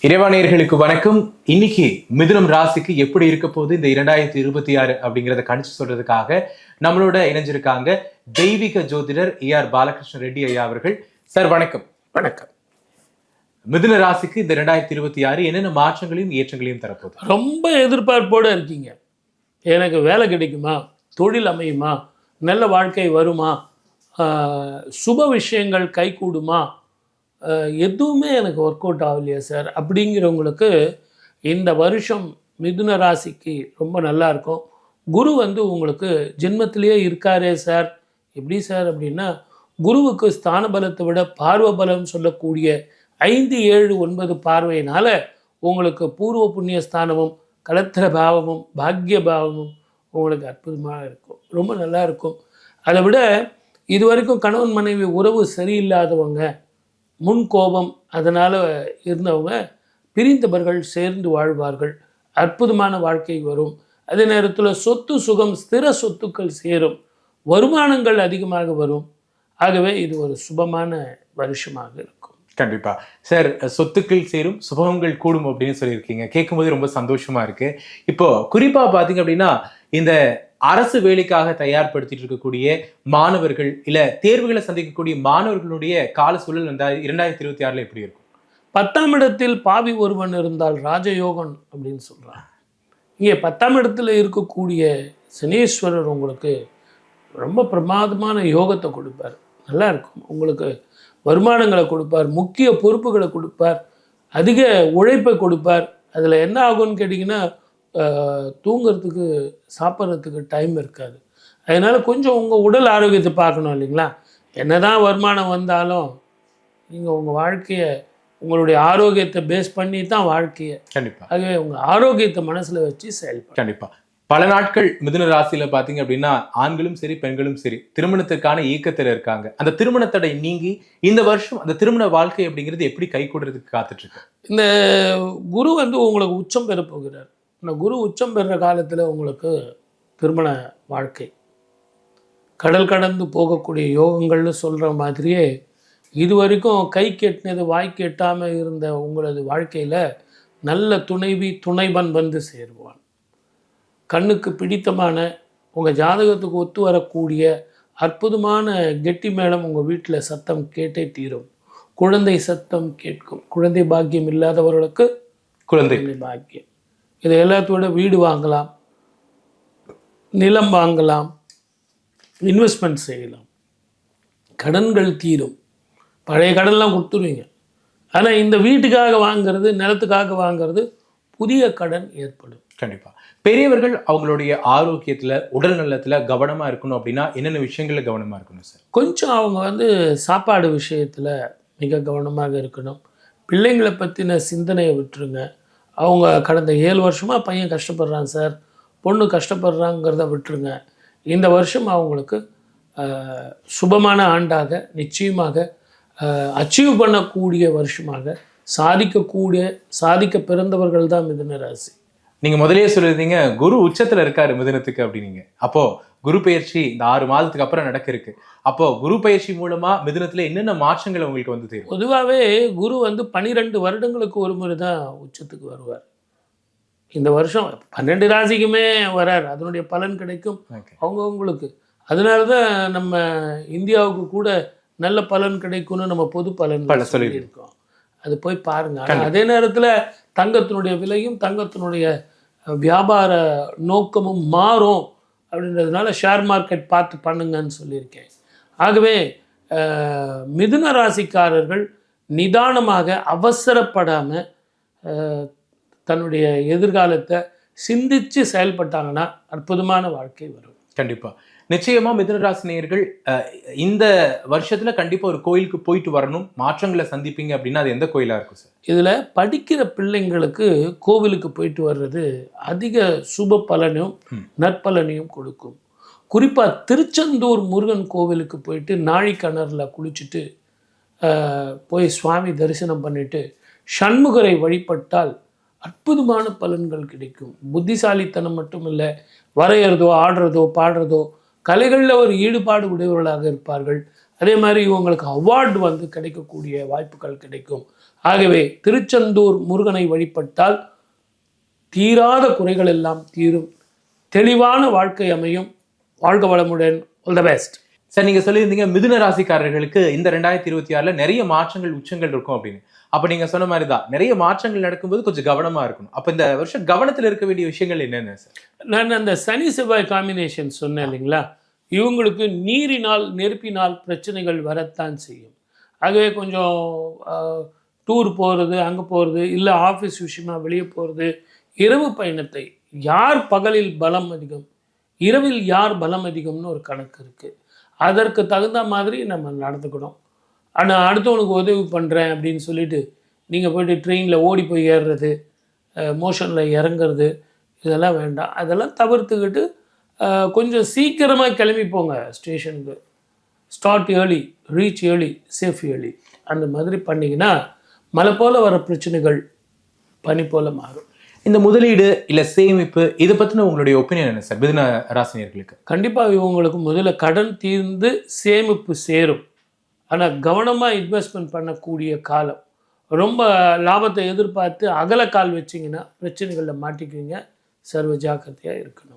இறைவானியர்களுக்கு வணக்கம். இன்னைக்கு மிதுனம் ராசிக்கு எப்படி இருக்க போகுது? இந்த இரண்டாயிரத்தி இருபத்தி ஆறு அப்படிங்கிறத கணிச்சு சொல்றதுக்காக நம்மளோட இணைஞ்சிருக்காங்க தெய்வீக ஜோதிடர் ஏ ஆர் பாலகிருஷ்ண ரெட்டி ஐயா அவர்கள். சார் வணக்கம். வணக்கம். மிதுன ராசிக்கு இந்த இரண்டாயிரத்தி இருபத்தி ஆறு என்னென்ன மாற்றங்களையும் ஏற்றங்களையும் தரப்போகுது? ரொம்ப எதிர்பார்ப்போடு இருக்கீங்க. எனக்கு வேலை கிடைக்குமா? தொழில் அமையுமா? நல்ல வாழ்க்கை வருமா? ஆஹ் சுப விஷயங்கள் கைகூடுமா? எதுவுமே எனக்கு ஒர்க் அவுட் ஆகலையா சார் அப்படிங்கிறவங்களுக்கு இந்த வருஷம் மிதுன ராசிக்கு ரொம்ப நல்லா இருக்கும். குரு வந்து உங்களுக்கு ஜென்மத்திலேயே இருக்காரே சார் எப்படி சார் அப்படின்னா குருவுக்கு ஸ்தான பலத்தை விட பார்வ பலம் சொல்லக்கூடிய ஐந்து ஏழு ஒன்பது பார்வையினால் உங்களுக்கு பூர்வ புண்ணிய ஸ்தானமும் கலத்திர பாவமும் பாக்கிய பாவமும் உங்களுக்கு அற்புதமாக இருக்கும். ரொம்ப நல்லா இருக்கும். அதை விட இது வரைக்கும் கணவன் மனைவி உறவு சரியில்லாதவங்க முன் கோபம் அதனால் இருந்தவங்க பிரிந்தவர்கள் சேர்ந்து வாழ்வார்கள். அற்புதமான வாழ்க்கை வரும். அதே நேரத்தில் சொத்து சுகம் ஸ்திர சொத்துக்கள் சேரும். வருமானங்கள் அதிகமாக வரும். ஆகவே இது ஒரு சுபமான வருஷமாக இருக்கும். கண்டிப்பா. சார் சொத்துக்கள் சேரும் சுபகங்கள் கூடும் அப்படின்னு சொல்லியிருக்கீங்க. கேட்கும்போது ரொம்ப சந்தோஷமா இருக்கு. இப்போ குறிப்பா பாத்தீங்க அப்படின்னா இந்த அரசு வேலைக்காக தயார்படுத்திட்டு இருக்கக்கூடிய மாணவர்கள் இல்ல தேர்வுகளை சந்திக்கக்கூடிய மாணவர்களுடைய கால சூழல் இந்த இரண்டாயிரத்தி இருபத்தி ஆறுல எப்படி இருக்கும்? பத்தாம் இடத்தில் பாவி ஒருவன் இருந்தால் ராஜயோகன் அப்படின்னு சொல்றான் இங்கே பத்தாம் இடத்துல இருக்கக்கூடிய சனீஸ்வரர் உங்களுக்கு ரொம்ப பிரமாதமான யோகத்தை கொடுப்பார். நல்லா இருக்கும். உங்களுக்கு வருமானங்களை கொடுப்பார் முக்கிய பொறுப்புகளை கொடுப்பார் அதிக உழைப்பை கொடுப்பார். அதில் என்ன ஆகும்னு கேட்டிங்கன்னா தூங்குறதுக்கு சாப்பிட்றதுக்கு டைம் இருக்காது. அதனால் கொஞ்சம் உங்கள் உடல் ஆரோக்கியத்தை பார்க்கணும் இல்லைங்களா? என்னதான் வருமானம் வந்தாலும் நீங்கள் உங்கள் வாழ்க்கையை உங்களுடைய ஆரோக்கியத்தை பேஸ் பண்ணி தான் வாழ்க்கையை. கண்டிப்பா. ஆகவே உங்கள் ஆரோக்கியத்தை மனசில் வச்சு செயல்படும் கண்டிப்பா. பல நாட்கள் மிதுன ராசியில பாத்தீங்க அப்படின்னா ஆண்களும் சரி பெண்களும் சரி திருமணத்துக்கான இயக்கத்துல இருக்காங்க. அந்த திருமண தடை நீங்கி இந்த வருஷம் அந்த திருமண வாழ்க்கை அப்படிங்கிறது எப்படி கை கூடுறதுக்கு காத்துட்டு இருக்கு? இந்த குரு வந்து உங்களுக்கு உச்சம் பெற போகிறார். இந்த குரு உச்சம் பெறுற காலத்தில் உங்களுக்கு திருமண வாழ்க்கை. கடல் கடந்து போகக்கூடிய யோகங்கள்னு சொல்கிற மாதிரியே இது வரைக்கும் கை கெட்டினது வாய் கெட்டாமல் இருந்த உங்களது வாழ்க்கையில் நல்ல துணைவி துணைவன் வந்து சேருவான். கண்ணுக்கு பிடித்தமான உங்கள் ஜாதகத்துக்கு ஒத்து வரக்கூடிய அற்புதமான கெட்டி மேளம் உங்கள் வீட்டில் சத்தம் கேட்டே தீரும். குழந்தை சத்தம் கேட்கும். குழந்தை பாக்கியம் இல்லாதவர்களுக்கு குழந்தை. குழந்தை பாக்கியம். இதை எல்லாத்தோட வீடு வாங்கலாம் நிலம் வாங்கலாம் இன்வெஸ்ட்மெண்ட் செய்யலாம். கடன்கள் தீரும். பழைய கடன்லாம் கொடுத்துருவீங்க. ஆனால் இந்த வீட்டுக்காக வாங்குறது நிலத்துக்காக வாங்குறது புதிய கடன் ஏற்படும். கண்டிப்பா. பெரியவர்கள் அவங்களுடைய ஆரோக்கியத்துல உடல் நலத்துல கவனமா இருக்கணும் அப்படின்னா என்னென்ன விஷயங்கள்ல கவனமா இருக்கணும் சார்? கொஞ்சம் அவங்க வந்து சாப்பாடு விஷயத்தில் மிக கவனமாக இருக்கணும். பிள்ளைங்களை பற்றின சிந்தனையை விட்டுருங்க. அவங்க கடந்த ஏழு வருஷமாக பையன் கஷ்டப்படுறான் சார் பொண்ணு கஷ்டப்படுறாங்கிறத விட்டுருங்க. இந்த வருஷம் அவங்களுக்கு சுபமான ஆண்டாக நிச்சயமாக அச்சீவ் பண்ணக்கூடிய வருஷமாக சாதிக்கக்கூடிய சாதிக்க பிறந்தவர்கள் தான் மிதுன ராசி. நீங்க முதல்லயே சொல்லியிருந்தீங்க குரு உச்சத்துல இருக்காரு மிதுனத்துக்கு அப்படின்னீங்க. அப்போ குரு பயிற்சி இந்த ஆறு மாதத்துக்கு அப்புறம் நடக்க இருக்கு அப்போ குரு பயிற்சி மூலமா மிதுனத்துல என்னென்ன மாற்றங்கள் உங்களுக்கு வந்து தெரியும் பொதுவாகவே குரு வந்து பன்னிரெண்டு வருடங்களுக்கு ஒரு முறை தான் உச்சத்துக்கு வருவார். இந்த வருஷம் பன்னெண்டு ராசிக்குமே வரார். அதனுடைய பலன் கிடைக்கும். அவங்கவுங்களுக்கு. அதனால தான் நம்ம இந்தியாவுக்கு கூட நல்ல பலன் கிடைக்கும்னு நம்ம பொது பலன் பல சொல்லியிருக்கோம். அது போய் பாருங்க. அதே நேரத்தில் தங்கத்தினுடைய விலையும் தங்கத்தினுடைய வியாபார நோக்கமும் மாறும் அப்படின்றதுனால ஷேர் மார்க்கெட் பார்த்து பண்ணுங்கன்னு சொல்லியிருக்கேன். ஆகவே மிதுன ராசிக்காரர்கள் நிதானமாக அவசரப்படாமல் தன்னுடைய எதிர்காலத்தை சிந்திச்சு செயல்பட்டாங்கன்னா அற்புதமான வாழ்க்கை வரும். கண்டிப்பா. நிச்சயமா மிதுனராசினியர்கள் இந்த வருஷத்துல கண்டிப்பா ஒரு கோயிலுக்கு போயிட்டு வரணும். மாற்றங்களை சந்திப்பீங்க அப்படின்னா அது எந்த கோயிலா இருக்கும் சார்? இதில் படிக்கிற பிள்ளைங்களுக்கு கோவிலுக்கு போயிட்டு வர்றது அதிக சுப பலனையும். நற்பலனையும் கொடுக்கும். குறிப்பாக திருச்செந்தூர் முருகன் கோவிலுக்கு போயிட்டு நாழி கிணறுல குளிச்சுட்டு போய் சுவாமி தரிசனம் பண்ணிட்டு சண்முகரை வழிபட்டால் அற்புதமான பலன்கள் கிடைக்கும். புத்திசாலித்தனம் மட்டும் இல்லை வரைகிறதோ ஆடுறதோ பாடுறதோ கலைகளில் ஒரு ஈடுபாடு உடையவர்களாக இருப்பார்கள். அதே மாதிரி இவங்களுக்கு அவார்டு வந்து கிடைக்கக்கூடிய வாய்ப்புகள் கிடைக்கும். ஆகவே திருச்செந்தூர் முருகனை வழிபட்டால் தீராத குறைகள் எல்லாம் தீரும். தெளிவான வாழ்க்கை அமையும். வாழ்க வளமுடன். ஆல் த பெஸ்ட் சார் நீங்க சொல்லியிருந்தீங்க மிதுன ராசிக்காரர்களுக்கு இந்த ரெண்டாயிரத்தி இருபத்தி ஆறுல நிறைய மாற்றங்கள் உச்சங்கள் இருக்கும் அப்படின்னு. அப்ப நீங்க சொன்ன மாதிரி தான் நிறைய மாற்றங்கள் நடக்கும்போது கொஞ்சம் கவனமா இருக்கணும். அப்ப இந்த வருஷம் கவனத்தில் இருக்க வேண்டிய விஷயங்கள் என்னென்ன சார்? நான் அந்த சனி செவ்வாய் காம்பினேஷன் சொன்னேன் இல்லைங்களா? இவங்களுக்கு நீரினால் நெருப்பினால் பிரச்சனைகள் வரத்தான் செய்யும். ஆகவே கொஞ்சம் டூர் போகிறது அங்கே போகிறது இல்லை ஆஃபீஸ் விஷயமா வெளியே போகிறது இரவு பயணத்தை யார் பகலில் பலம் அதிகம் இரவில் யார் பலம் அதிகம்னு ஒரு கணக்கு இருக்குது அதற்கு தகுந்த மாதிரி நம்ம நடந்துக்கணும். ஆனால் அடுத்தவனுக்கு உதவி பண்ணுறேன் அப்படின்னு சொல்லிட்டு நீங்கள் போயிட்டு ட்ரெயினில் ஓடி போய் ஏறுறது மோஷனில் இறங்குறது இதெல்லாம் வேண்டாம். அதெல்லாம் தவிர்த்துக்கிட்டு கொஞ்சம் சீக்கிரமாக கிளம்பி போங்க ஸ்டேஷனுக்கு. Start early reach early safe early அந்த மாதிரி பண்ணிங்கன்னா மலை போல் வர பிரச்சனைகள் பனி போல் மாறும். இந்த முதலீடு இல்ல சேமிப்பு இதை பத்தின உங்களுடைய ஒப்பீனியன் என்ன சார் மிதுன ராசினியர்களுக்கு. கண்டிப்பாக இவங்களுக்கு முதல்ல கடன் தீர்ந்து சேமிப்பு சேரும். ஆனால் கவனமாக இன்வெஸ்ட்மெண்ட் பண்ணக்கூடிய காலம். ரொம்ப லாபத்தை எதிர்பார்த்து அகல கால் வச்சிங்கன்னா பிரச்சனைகளில் மாட்டிக்குவீங்க. சர்வ ஜாக்கிரதையாக இருக்கணும்.